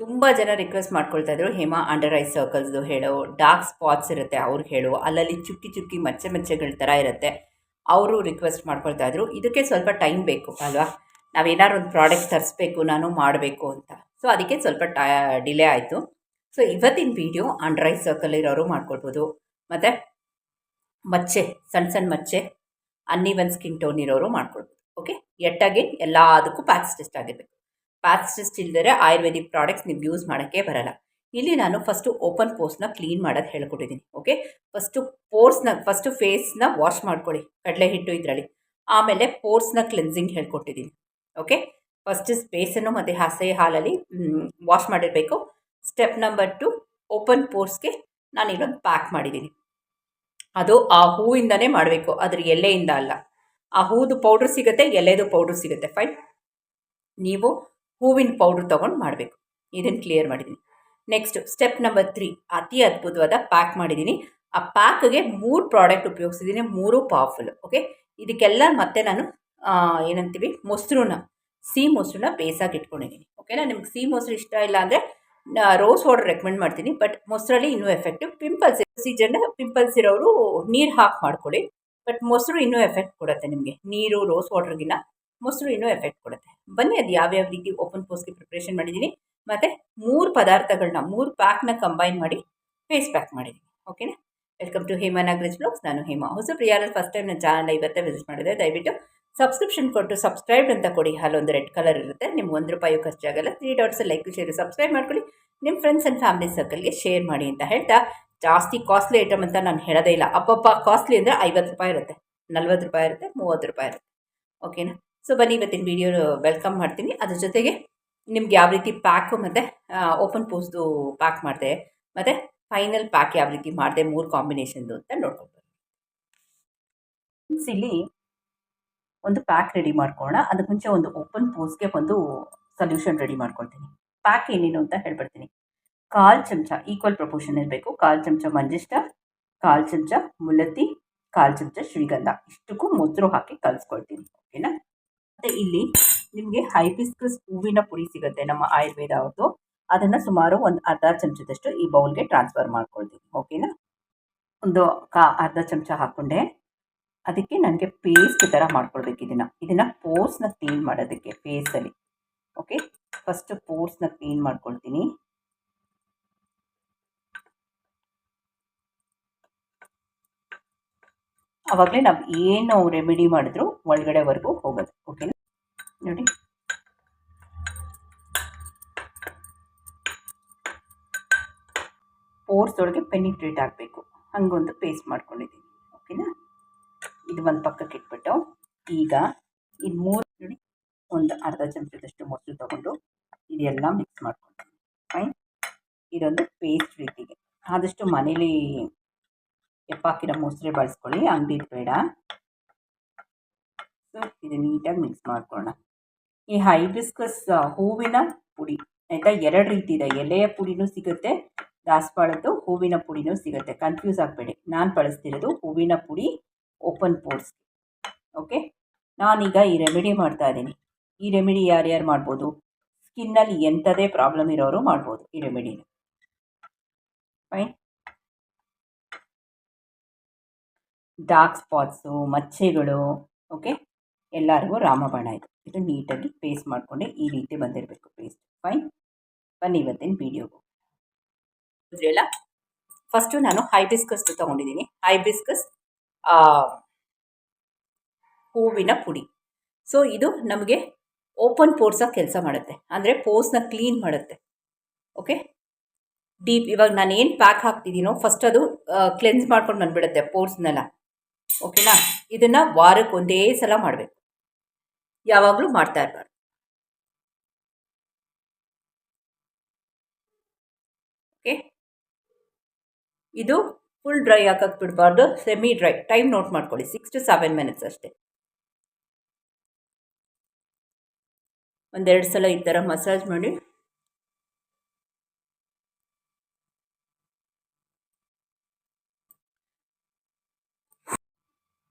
ತುಂಬ ಜನ ರಿಕ್ವೆಸ್ಟ್ ಮಾಡ್ಕೊಳ್ತಾ ಇದ್ರು. ಹೇಮಾ ಅಂಡರ್ ಐ ಸರ್ಕಲ್ಸ್ದು ಹೇಳೋ ಡಾರ್ಕ್ ಸ್ಪಾಟ್ಸ್ ಇರುತ್ತೆ ಅವ್ರು ಹೇಳು. ಅಲ್ಲಲ್ಲಿ ಚುಕ್ಕಿ ಚುಕ್ಕಿ ಮಚ್ಚೆ ಮಚ್ಚೆಗಳ ಥರ ಇರುತ್ತೆ. ಅವರು ರಿಕ್ವೆಸ್ಟ್ ಮಾಡ್ಕೊಳ್ತಾ ಇದ್ರು. ಇದಕ್ಕೆ ಸ್ವಲ್ಪ ಟೈಮ್ ಬೇಕು ಅಲ್ವಾ? ನಾವೇನಾದ್ರು ಒಂದು ಪ್ರಾಡಕ್ಟ್ ತರಿಸ್ಬೇಕು, ನಾನು ಮಾಡಬೇಕು ಅಂತ. ಸೊ ಅದಕ್ಕೆ ಸ್ವಲ್ಪ ಡಿಲೇ ಆಯಿತು. ಸೊ ಇವತ್ತಿನ ವೀಡಿಯೋ ಅಂಡರ್ ಐ ಸರ್ಕಲ್ ಇರೋರು ಮಾಡ್ಕೊಳ್ಬೋದು. ಮತ್ತು ಮಚ್ಚೆ ಸಣ್ಣ ಸಣ್ಣ ಮಚ್ಚೆ ಅನ್ನಿ ಒನ್ ಸ್ಕಿನ್ ಟೋನ್ ಇರೋರು ಮಾಡ್ಕೊಳ್ಬೋದು. ಓಕೆ ಎಟ್ಟಾಗಿ ಎಲ್ಲದಕ್ಕೂ ಪ್ಯಾಕ್ಸ್ ಟೆಸ್ಟ್ ಆಗಿರಬೇಕು. ಪ್ಯಾಕ್ಸ್ ಇಲ್ದರೆ ಆಯುರ್ವೇದಿಕ್ ಪ್ರಾಡಕ್ಟ್ಸ್ ನೀವು ಯೂಸ್ ಮಾಡೋಕ್ಕೆ ಬರಲ್ಲ. ಇಲ್ಲಿ ನಾನು ಫಸ್ಟು ಓಪನ್ ಪೋರ್ಸ್ನ ಕ್ಲೀನ್ ಮಾಡೋದು ಹೇಳ್ಕೊಟ್ಟಿದ್ದೀನಿ ಓಕೆ ಫಸ್ಟು ಪೋರ್ಸ್ನ ಫಸ್ಟು ಫೇಸ್ನ ವಾಶ್ ಮಾಡ್ಕೊಳ್ಳಿ, ಕಡಲೆ ಹಿಟ್ಟು ಇದರಲ್ಲಿ. ಆಮೇಲೆ ಪೋರ್ಸ್ನ ಕ್ಲೆನ್ಸಿಂಗ್ ಹೇಳ್ಕೊಟ್ಟಿದ್ದೀನಿ ಓಕೆ ಫಸ್ಟ್ ಸ್ಪೇಸನ್ನು ಮತ್ತು ಹಸೆ ಹಾಲಲ್ಲಿ ವಾಶ್ ಮಾಡಿರಬೇಕು. ಸ್ಟೆಪ್ ನಂಬರ್ ಟು ಓಪನ್ ಪೋರ್ಸ್ಗೆ ನಾನು ಇಲ್ಲೊಂದು ಪ್ಯಾಕ್ ಮಾಡಿದ್ದೀನಿ ಅದು ಆ ಹೂವಿಂದನೇ ಮಾಡಬೇಕು, ಅದ್ರ ಎಲೆಯಿಂದ ಅಲ್ಲ. ಆ ಹೂದು ಪೌಡ್ರ್ ಸಿಗುತ್ತೆ, ಎಲೆದು ಪೌಡ್ರ್ ಸಿಗುತ್ತೆ ಫೈನ್ ನೀವು ಹೂವಿನ ಪೌಡ್ರ್ ತೊಗೊಂಡು ಮಾಡಬೇಕು. ಇದನ್ನು ಕ್ಲಿಯರ್ ಮಾಡಿದ್ದೀನಿ ನೆಕ್ಸ್ಟ್ ಸ್ಟೆಪ್ ನಂಬರ್ ತ್ರೀ ಅತಿ ಅದ್ಭುತವಾದ ಪ್ಯಾಕ್ ಮಾಡಿದ್ದೀನಿ ಆ ಪ್ಯಾಕ್ಗೆ ಮೂರು ಪ್ರಾಡಕ್ಟ್ ಉಪಯೋಗಿಸಿದ್ದೀನಿ ಮೂರು ಪವರ್ಫುಲ್ ಓಕೆ ಇದಕ್ಕೆಲ್ಲ ಮತ್ತೆ ನಾನು ಏನಂತೀವಿ? ಮೊಸರನ್ನ ಸಿಹಿ ಮೊಸರನ್ನ ಬೇಸಾಗಿ ಇಟ್ಕೊಂಡಿದ್ದೀನಿ ಓಕೆನಾ ನಿಮ್ಗೆ ಸಿಹಿ ಮೊಸರು ಇಷ್ಟ ಇಲ್ಲ ಅಂದರೆ ರೋಸ್ ವಾಟರ್ ರೆಕಮೆಂಡ್ ಮಾಡ್ತೀನಿ ಬಟ್ ಮೊಸರಲ್ಲಿ ಇನ್ನೂ ಎಫೆಕ್ಟಿವ್ ಪಿಂಪಲ್ಸ್ ಸೀಜನ್ನ ಪಿಂಪಲ್ಸ್ ಇರೋರು ನೀರು ಹಾಕಿ ಮಾಡ್ಕೊಳ್ಳಿ ಬಟ್ ಮೊಸರು ಇನ್ನೂ ಎಫೆಕ್ಟ್ ಕೊಡುತ್ತೆ ನಿಮಗೆ. ನೀರು ರೋಸ್ ವಾಟರ್ಗಿನ್ನ ಮೊಸರು ಇನ್ನೂ ಎಫೆಕ್ಟ್ ಕೊಡುತ್ತೆ. ಬನ್ನಿ ಅದು ಯಾವ್ಯಾವ ರೀತಿ ಓಪನ್ ಪೋಸ್ಗೆ ಪ್ರಿಪ್ರೇಷನ್ ಮಾಡಿದ್ದೀನಿ ಮತ್ತು ಮೂರು ಪದಾರ್ಥಗಳನ್ನ ಮೂರು ಪ್ಯಾಕ್ನ ಕಂಬೈನ್ ಮಾಡಿ ಫೇಸ್ ಪ್ಯಾಕ್ ಮಾಡಿದ್ದೀನಿ ಓಕೆನಾ welcome to Hema Nagaraj blogs ನಾನು ಹೇಮಾ. ಹೊಸ ಪ್ರಿಯಾರ ಫಸ್ಟ್ ಟೈಮ್ ನನ್ನ ಚಾನಲ್ ಇವತ್ತೇ ವಿಸಿಟ್ ಮಾಡಿದೆ ದಯವಿಟ್ಟು ಸಬ್ಸ್ಕ್ರಿಪ್ಷನ್ ಕೊಟ್ಟು ಸಬ್ಸ್ಕ್ರೈಬ್ ಅಂತ ಕೊಡಿ. ಅಲ್ಲೊಂದು ರೆಡ್ ಕಲರ್ ಇರುತ್ತೆ. ನಿಮ್ಮ ಒಂದು ರೂಪಾಯಿ ಖರ್ಚಾಗಲ್ಲ three dots like share subscribe ಮಾಡ್ಕೊಳ್ಳಿ. ನಿಮ್ಮ ಫ್ರೆಂಡ್ಸ್ ಆ್ಯಂಡ್ ಫ್ಯಾಮಿಲಿ ಸರ್ಕಲ್ಗೆ ಶೇರ್ ಮಾಡಿ ಅಂತ ಹೇಳ್ತಾ ಜಾಸ್ತಿ ಕಾಸ್ಟ್ಲಿ ಐಟಮ್ ಅಂತ ನಾನು ಹೇಳೋದೇ ಇಲ್ಲ. ಅಪ್ಪಪ್ಪ ಕಾಸ್ಟ್ಲಿ ಅಂದರೆ ಐವತ್ತು ರೂಪಾಯಿ ಇರುತ್ತೆ. ನಲ್ವತ್ತು ರೂಪಾಯಿ ಇರುತ್ತೆ, ಮೂವತ್ತು ರೂಪಾಯಿ ಇರುತ್ತೆ. ಓಕೆನಾ ಸೊ ಬನ್ನಿ, ಇವತ್ತಿನ ವೀಡಿಯೋ ವೆಲ್ಕಮ್ ಮಾಡ್ತೀನಿ. ಅದ್ರ ಜೊತೆಗೆ ನಿಮ್ಗೆ ಯಾವ ರೀತಿ ಪ್ಯಾಕು ಮತ್ತು ಓಪನ್ ಪೋಸ್ದು ಪ್ಯಾಕ್ ಮಾಡಿದೆ, ಮತ್ತು ಫೈನಲ್ ಪ್ಯಾಕ್ ಯಾವ ರೀತಿ ಮಾಡಿದೆ, ಮೂರು ಕಾಂಬಿನೇಷನ್ದು ಅಂತ ನೋಡ್ಕೊಂಡು ಇಲ್ಲಿ ಒಂದು ಪ್ಯಾಕ್ ರೆಡಿ ಮಾಡ್ಕೊಳ್ಳೋಣ ಅದಕ್ಕೆ ಮುಂಚೆ ಒಂದು ಓಪನ್ ಪೋಸ್ಗೆ ಒಂದು ಸೊಲ್ಯೂಷನ್ ರೆಡಿ ಮಾಡ್ಕೊಳ್ತೀನಿ. ಪ್ಯಾಕ್ ಏನೇನು ಅಂತ ಹೇಳ್ಬಿಡ್ತೀನಿ. ಕಾಲು ಚಮಚ ಈಕ್ವಲ್ ಪ್ರಪೋರ್ಷನ್ ಇರಬೇಕು. ಕಾಲು ಚಮಚ ಮಂಜಿಷ್ಟ, ಕಾಲು ಚಮಚ ಮುಲತ್ತಿ ಕಾಲು ಚಮಚ ಶ್ರೀಗಂಧ. ಇಷ್ಟಕ್ಕೂ ಮೊಸರು ಹಾಕಿ ಕಲಿಸ್ಕೊಳ್ತೀನಿ. ಓಕೆನಾ ಮತ್ತು ಇಲ್ಲಿ ನಿಮಗೆ ಹೈಬಿಸ್ಕಸ್ ಹೂವಿನ ಪುಡಿ ಸಿಗುತ್ತೆ, ನಮ್ಮ ಆಯುರ್ವೇದ ಅವ್ರದ್ದು ಅದನ್ನು ಸುಮಾರು ಒಂದು ಅರ್ಧ ಚಮಚದಷ್ಟು ಈ ಬೌಲ್ಗೆ ಟ್ರಾನ್ಸ್ಫರ್ ಮಾಡ್ಕೊಳ್ತೀನಿ, ಓಕೆನಾ? ಒಂದು ಕಾ ಅರ್ಧ ಚಮಚ ಹಾಕ್ಕೊಂಡೆ ಅದಕ್ಕೆ ನನಗೆ ಪೇಸ್ಟ್ ಥರ ಮಾಡ್ಕೊಳ್ಬೇಕು ಇದನ್ನು. ಇದನ್ನು ಪೋರ್ಸ್ನ ಕ್ಲೀನ್ ಮಾಡೋದಕ್ಕೆ ಫೇಸಲ್ಲಿ ಓಕೆ? ಫಸ್ಟ್ ಪೋರ್ಸ್ನ ಕ್ಲೀನ್ ಮಾಡ್ಕೊಳ್ತೀನಿ. ಆವಾಗಲೇ ನಾವು ಏನು ರೆಮಿಡಿ ಮಾಡಿದ್ರು ಒಳಗಡೆವರೆಗೂ ಹೋಗೋದು, ಓಕೆನಾ? ನೋಡಿ. ಪೋರ್ಸ್ ಒಳಗೆ ಪೆನಿಟ್ರೇಟ್ ಆಗಬೇಕು. ಹಂಗೊಂದು ಪೇಸ್ಟ್ ಮಾಡ್ಕೊಂಡಿದ್ದೀನಿ ಓಕೆನಾ ಇದು ಒಂದು ಪಕ್ಕಕ್ಕೆ ಇಟ್ಬಿಟ್ಟು, ಈಗ ಇದು ಮೂರು ನೋಡಿ, ಒಂದು ಅರ್ಧ ಚಮಚದಷ್ಟು ಮೊಸರು ತಗೊಂಡು ಇದೆಲ್ಲ ಮಿಕ್ಸ್ ಮಾಡ್ಕೊಂಡು ಫೈನ್ ಇದೊಂದು ಪೇಸ್ಟ್ ರೀತಿಗೆ. ಆದಷ್ಟು ಮನೇಲಿ ಎಪ್ಪಾಕಿರೋ ಮೊಸರೆ ಬಳಸ್ಕೊಳ್ಳಿ ಅಂಗಡಿ ಬೇಡ. ಸೊ ಇದು ನೀಟಾಗಿ ಮಿಕ್ಸ್ ಮಾಡ್ಕೊಳ್ಳೋಣ. ಈ ಹೈಬಿಸ್ಕಸ್ ಹೂವಿನ ಪುಡಿ, ಆಯಿತಾ? ಎರಡು ರೀತಿ ಇದೆ ಎಲೆಯ ಪುಡಿನೂ ಸಿಗುತ್ತೆ, ದಾಸವಾಳದ್ದು ಹೂವಿನ ಪುಡಿನೂ ಸಿಗುತ್ತೆ. ಕನ್ಫ್ಯೂಸ್ ಆಗಬೇಡಿ. ನಾನು ಬಳಸ್ತಿರೋದು ಹೂವಿನ ಪುಡಿ ಓಪನ್ ಪೋರ್ಸ್. ಓಕೆ? ನಾನೀಗ ಈ ರೆಮಿಡಿ ಮಾಡ್ತಾ ಇದ್ದೀನಿ. ಈ ರೆಮಿಡಿ ಯಾರ್ಯಾರು ಮಾಡ್ಬೋದು? ಸ್ಕಿನ್ನಲ್ಲಿ ಎಂಥದೇ ಪ್ರಾಬ್ಲಮ್ ಇರೋರು ಮಾಡ್ಬೋದು ಈ ರೆಮಿಡಿನ. ಫೈನ್. ಡಾರ್ಕ್ ಸ್ಪಾಟ್ಸು, ಮಚ್ಚೆಗಳು, ಓಕೆ? ಎಲ್ಲರಿಗೂ ರಾಮಬಾಣ ಇದು ಇದು ನೀಟಾಗಿ ಪೇಸ್ಟ್ ಮಾಡಿಕೊಂಡೆ ಈ ರೀತಿ ಬಂದಿರಬೇಕು ಪೇಸ್ಟ್ ಫೈನ್ ಬನ್ನಿ ಇವತ್ತಿನ ವಿಡಿಯೋಗೂ ಎಲ್ಲ ಫಸ್ಟು ನಾನು ಹೈಬಿಸ್ಕಸ್ ತೊಗೊಂಡಿದ್ದೀನಿ. ಹೈಬಿಸ್ಕಸ್ ಹೂವಿನ ಪುಡಿ. ಸೊ ಇದು ನಮಗೆ ಓಪನ್ ಪೋರ್ಸಾಗಿ ಕೆಲಸ ಮಾಡುತ್ತೆ. ಅಂದರೆ ಪೋರ್ಸ್ನ ಕ್ಲೀನ್ ಮಾಡುತ್ತೆ. ಓಕೆ ಡೀಪ್ ಇವಾಗ ನಾನು ಏನು ಪ್ಯಾಕ್ ಹಾಕ್ತಿದ್ದೀನೋ ಫಸ್ಟ್ ಅದು ಕ್ಲೆನ್ಸ್ ಮಾಡ್ಕೊಂಡು ಬಂದುಬಿಡುತ್ತೆ ಪೋರ್ಸ್ನೆಲ್ಲ ಓಕೆನಾ ಇದನ್ನು ವಾರಕ್ಕೆ ಒಂದೇ ಸಲ ಮಾಡಬೇಕು. ಯಾವಾಗಲೂ ಮಾಡ್ತಾ ಇರಬಾರ್ದು. ಓಕೆ. ಇದು ಫುಲ್ ಡ್ರೈ ಹಾಕಕ್ಕೆ ಬಿಡಬಾರ್ದು ಸೆಮಿ ಡ್ರೈ ಟೈಮ್ ನೋಟ್ ಮಾಡ್ಕೊಳ್ಳಿ ಸಿಕ್ಸ್ ಟು ಸೆವೆನ್ ಮಿನಿಟ್ಸ್ ಅಷ್ಟೇ. ಒಂದೆರಡು ಸಲ ಈ ಥರ ಮಸಾಜ್ ಮಾಡಿ.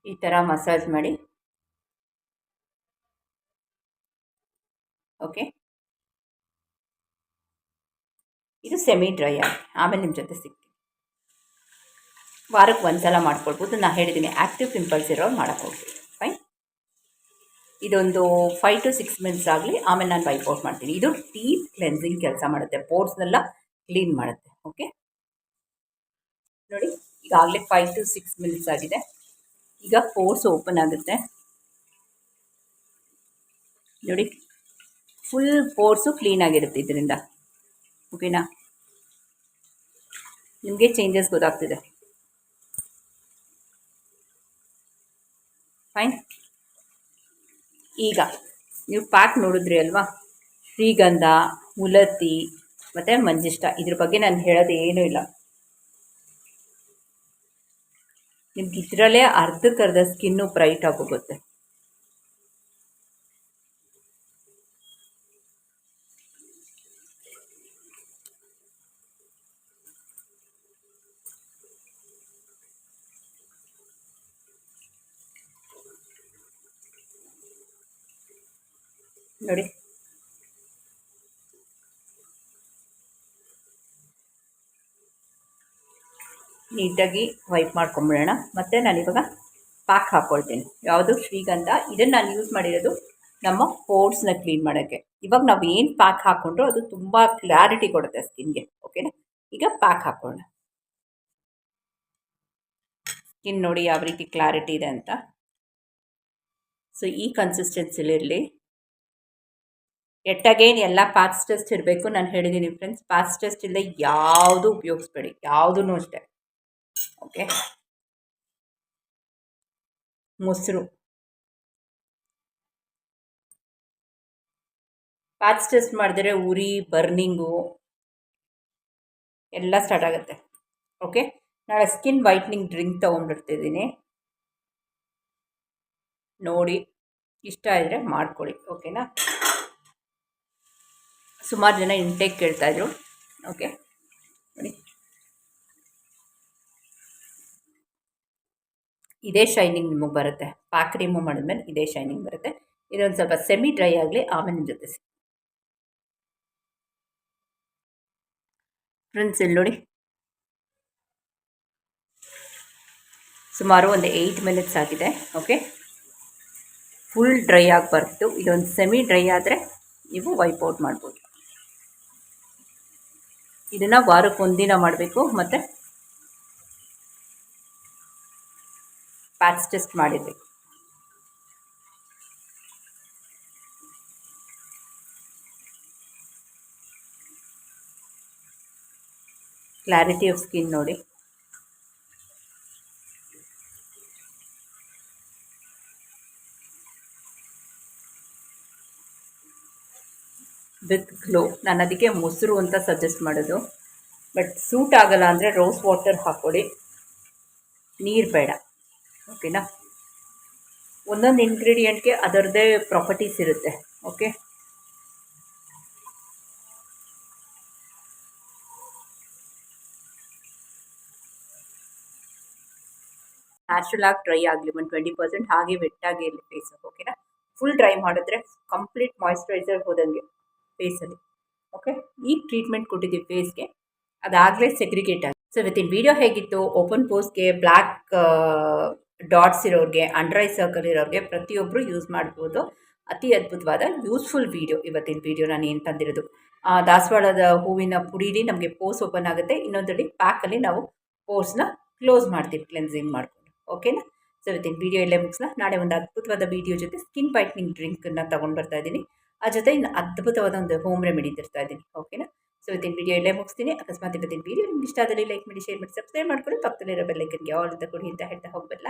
ಈ ಥರ ಮಸಾಜ್ ಮಾಡಿ ಓಕೆ ಇದು ಸೆಮಿ ಡ್ರೈ ಆಮೇಲೆ ನಿಮ್ಮ ಜೊತೆ ಸಿಗ್ತೀನಿ. ವಾರಕ್ಕೆ ಒಂದು ಸಲ ಮಾಡ್ಕೊಳ್ಬೋದು. ನಾನು ಹೇಳಿದ್ದೀನಿ ಆ್ಯಕ್ಟಿವ್ ಪಿಂಪಲ್ಸ್ ಇರೋರು ಮಾಡೋಕ್ಕೆ ಹೋಗ್ತೀನಿ ಫೈನ್ ಇದೊಂದು ಫೈವ್ ಟು ಸಿಕ್ಸ್ ಮಿನಿಟ್ಸ್ ಆಗಲಿ, ಆಮೇಲೆ ನಾನು ವೈಪ್ ಔಟ್ ಮಾಡ್ತೀನಿ. ಇದು ಡೀಪ್ ಕ್ಲೆನ್ಸಿಂಗ್ ಕೆಲಸ ಮಾಡುತ್ತೆ. ಪೋರ್ಟ್ಸ್ನೆಲ್ಲ ಕ್ಲೀನ್ ಮಾಡುತ್ತೆ. ಓಕೆ ನೋಡಿ ಈಗಾಗಲೇ ಫೈವ್ ಟು ಸಿಕ್ಸ್ ಮಿನಿಟ್ಸ್ ಆಗಿದೆ. ಈಗ ಪೋರ್ಸ್ ಓಪನ್ ಆಗುತ್ತೆ. ನೋಡಿ ಫುಲ್ ಪೋರ್ಸು ಕ್ಲೀನ್ ಆಗಿರುತ್ತೆ ಇದರಿಂದ. ಓಕೆನಾ? ನಿಮಗೆ ಚೇಂಜಸ್ ಗೊತ್ತಾಗ್ತಿದೆ. ಫೈನ್ ಈಗ, ನೀವು ಪ್ಯಾಕ್ ನೋಡಿದ್ರಿ ಅಲ್ವಾ? ಶ್ರೀಗಂಧ ಮುಲತಿ ಮತ್ತು ಮಂಜಿಷ್ಟ. ಇದ್ರ ಬಗ್ಗೆ ನಾನು ಹೇಳೋದು ಏನೂ ಇಲ್ಲ. ನಿಮ್ಗೆ ಇದರಲ್ಲೇ ಅರ್ಧಕ್ಕರ್ಧ ಸ್ಕಿನ್ನು ಬ್ರೈಟ್ ಆಗೋಗುತ್ತೆ. ನೋಡಿ. ನೀಟಾಗಿ ವೈಪ್ ಮಾಡ್ಕೊಂಬಿಡೋಣ. ಮತ್ತು ಇವಾಗ ಪ್ಯಾಕ್ ಹಾಕ್ಕೊಳ್ತೀನಿ ಯಾವುದು? ಶ್ರೀಗಂಧ. ಇದನ್ನು ನಾನು ಯೂಸ್ ಮಾಡಿರೋದು ನಮ್ಮ ಫೋರ್ಸ್ನ ಕ್ಲೀನ್ ಮಾಡೋಕ್ಕೆ. ಇವಾಗ ನಾವು ಏನು ಪ್ಯಾಕ್ ಹಾಕ್ಕೊಂಡ್ರು ಅದು ತುಂಬ ಕ್ಲಾರಿಟಿ ಕೊಡುತ್ತೆ ಸ್ಕಿನ್ಗೆ ಓಕೆನಾ ಈಗ ಪ್ಯಾಕ್ ಹಾಕೋಣ. ಸ್ಕಿನ್ ನೋಡಿ ಯಾವ ರೀತಿ ಕ್ಲಾರಿಟಿ ಇದೆ ಅಂತ. ಸೊ ಈ ಕನ್ಸಿಸ್ಟೆನ್ಸಿಲಿರಲಿ ಎಟ್ಟಾಗೇನು ಎಲ್ಲ ಪ್ಯಾಚ್ ಟೆಸ್ಟ್ ಇರಬೇಕು. ನಾನು ಹೇಳಿದ್ದೀನಿ ಫ್ರೆಂಡ್ಸ್ ಪಾಸ್ಟ್ ಟೆಸ್ಟ್ ಇಲ್ಲದೆ ಯಾವುದು ಉಪಯೋಗಿಸ್ಬೇಡಿ. ಯಾವುದೂ ಅಷ್ಟೇ. ಓಕೆ ಮೊಸರು. ಪಾಸ್ಟ್ ಟೆಸ್ಟ್ ಮಾಡಿದ್ರೆ ಉರಿ ಬರ್ನಿಂಗು ಎಲ್ಲ ಸ್ಟಾರ್ಟ್ ಆಗುತ್ತೆ. ಓಕೆ ನಾಳೆ ಸ್ಕಿನ್ ವೈಟ್ನಿಂಗ್ ಡ್ರಿಂಕ್ ತೊಗೊಂಡ್ಬಿಡ್ತಿದ್ದೀನಿ ನೋಡಿ, ಇಷ್ಟ ಇದ್ದರೆ ಮಾಡ್ಕೊಳ್ಳಿ. ಓಕೆನಾ ಸುಮಾರು ಜನ ಇಂಟೇಕ್ ಕೇಳ್ತಾಯಿದ್ರು ಓಕೆ ನೋಡಿ. ಇದೇ ಶೈನಿಂಗ್ ನಿಮಗೆ ಬರುತ್ತೆ. ಪ್ಯಾಕ್ ರಿಮೂವ್ ಮಾಡಿದ್ಮೇಲೆ ಇದೇ ಶೈನಿಂಗ್ ಬರುತ್ತೆ. ಇದೊಂದು ಸ್ವಲ್ಪ ಸೆಮಿ ಡ್ರೈ ಆಗಲಿ ಆಮೇಲೆ ನಿಮ್ಮ ಜೊತೆ ಫ್ರೆಂಡ್ಸ್ ಇಲ್ಲಿ ನೋಡಿ. ಸುಮಾರು ಒಂದು ಏಯ್ಟ್ ಮಿನಿಟ್ಸ್ ಆಗಿದೆ. ಓಕೆ ಫುಲ್ ಡ್ರೈ ಆಗಿ ಬರ್ತು ಇದೊಂದು ಸೆಮಿ ಡ್ರೈ ಆದರೆ ನೀವು ವೈಪ್ ಔಟ್ ಮಾಡ್ಬೋದು. ಇದನ್ನು ವಾರಕ್ಕೆ ಒಂದಿನ ಮಾಡಬೇಕು ಮತ್ತು ಪ್ಯಾಚ್ ಟೆಸ್ಟ್ ಮಾಡಿರಬೇಕು. ಕ್ಲಾರಿಟಿ ಆಫ್ ಸ್ಕಿನ್ ನೋಡಿ. With glow. ನಾನು ಅದಕ್ಕೆ ಮೊಸರು ಅಂತ ಸಜೆಸ್ಟ್ ಮಾಡೋದು. ಬಟ್ ಸೂಟ್ ಆಗಲ್ಲ ಅಂದರೆ ರೋಸ್ ವಾಟರ್ ಹಾಕ್ಕೊಡಿ. ನೀರು ಬೇಡ. ಓಕೆನಾ ಒಂದೊಂದು ಇಂಗ್ರೀಡಿಯೆಂಟ್ಗೆ ಅದರದ್ದೇ ಪ್ರಾಪರ್ಟೀಸ್ ಇರುತ್ತೆ. ಓಕೆ ನ್ಯಾಚುರಲ್ ಆಗಿ ಡ್ರೈ ಆಗಲಿ, ಒಂದು ಟ್ವೆಂಟಿ ಪರ್ಸೆಂಟ್ ಹಾಗೆ ವೆಟ್ಟಾಗಿ ಇರಲಿ ಫೇಸ್ ಓಕೆನಾ ಫುಲ್ ಡ್ರೈ ಮಾಡಿದ್ರೆ ಕಂಪ್ಲೀಟ್ ಮಾಯಿಶ್ಚರೈಸರ್ ಹೋದಂಗೆ. ಫೇಸಲ್ಲಿ ಓಕೆ ಈ ಟ್ರೀಟ್ಮೆಂಟ್ ಕೊಟ್ಟಿದ್ದೀವಿ ಫೇಸ್ಗೆ ಅದಾಗಲೇ ಸೆಗ್ರಿಗೇಟ್ ಆಗಿ. ಸೊ ಇವತ್ತಿನ ವಿಡಿಯೋ ಹೇಗಿತ್ತು? ಓಪನ್ ಪೋಸ್ಗೆ ಬ್ಲ್ಯಾಕ್ ಡಾಟ್ಸ್ ಇರೋರಿಗೆ ಅಂಡರ್ ಐ ಸರ್ಕಲ್ ಇರೋರಿಗೆ ಪ್ರತಿಯೊಬ್ಬರು ಯೂಸ್ ಮಾಡ್ಬೋದು. ಅತಿ ಅದ್ಭುತವಾದ ಯೂಸ್ಫುಲ್ ವೀಡಿಯೋ ಇವತ್ತಿನ ವೀಡಿಯೋ ನಾನು ಏನು ತಂದಿರೋದು. ದಾಸವಾಳದ ಹೂವಿನ ಪುಡೀಲಿ ನಮಗೆ ಪೋಸ್ ಓಪನ್ ಆಗುತ್ತೆ. ಇನ್ನೊಂದರಲ್ಲಿ ಪ್ಯಾಕಲ್ಲಿ ನಾವು ಪೋಸ್ನ ಕ್ಲೋಸ್ ಮಾಡ್ತೀವಿ ಕ್ಲೆನ್ಸಿಂಗ್ ಮಾಡ್ಕೊಂಡು. ಓಕೆನಾ ಸೊ ಇವತ್ತಿನ ವೀಡಿಯೋ ಎಲ್ಲೇ ಮುಗಿಸ್ನ. ನಾಳೆ ಒಂದು ಅದ್ಭುತವಾದ ವೀಡಿಯೋ ಜೊತೆ ಸ್ಕಿನ್ ವೈಟ್ನಿಂಗ್ ಡ್ರಿಂಕನ್ನು ತೊಗೊಂಡು ಬರ್ತಾ ಇದ್ದೀನಿ. ಆ ಜೊತೆ ಇನ್ನು ಅದ್ಭುತವಾದ ಒಂದು ಹೋಮ್ ರೆಮಿಡಿ ತರ್ತಾ ಇದ್ದೀನಿ ಓಕೆನಾ ಸೊ ಇವತ್ತಿನ ವಿಡಿಯೋ ಎಲ್ಲೇ ಮುಗಿಸ್ತೀನಿ. ಅಕಸ್ಮಾತ್ ಇವತ್ತಿನ ವೀಡಿಯೋ ನಿಮ್ಗೆ ಇಷ್ಟ ಆದಲ್ಲಿ ಲೈಕ್ ಮಾಡಿ ಶೇರ್ ಮಾಡಿ ಸಬ್ಸ್ಕ್ರೈಬ್ ಮಾಡ್ಕೊಳ್ಳಿ ಪಕ್ಕದಲ್ಲಿರೋ ಬೆಲ್ಲೈಕನ್ಗೆ ಆಲ್ ಅಂತ ಕೊಡಿ ಅಂತ ಹೇಳ್ತಾ ಹೋಗಬಲ್ಲ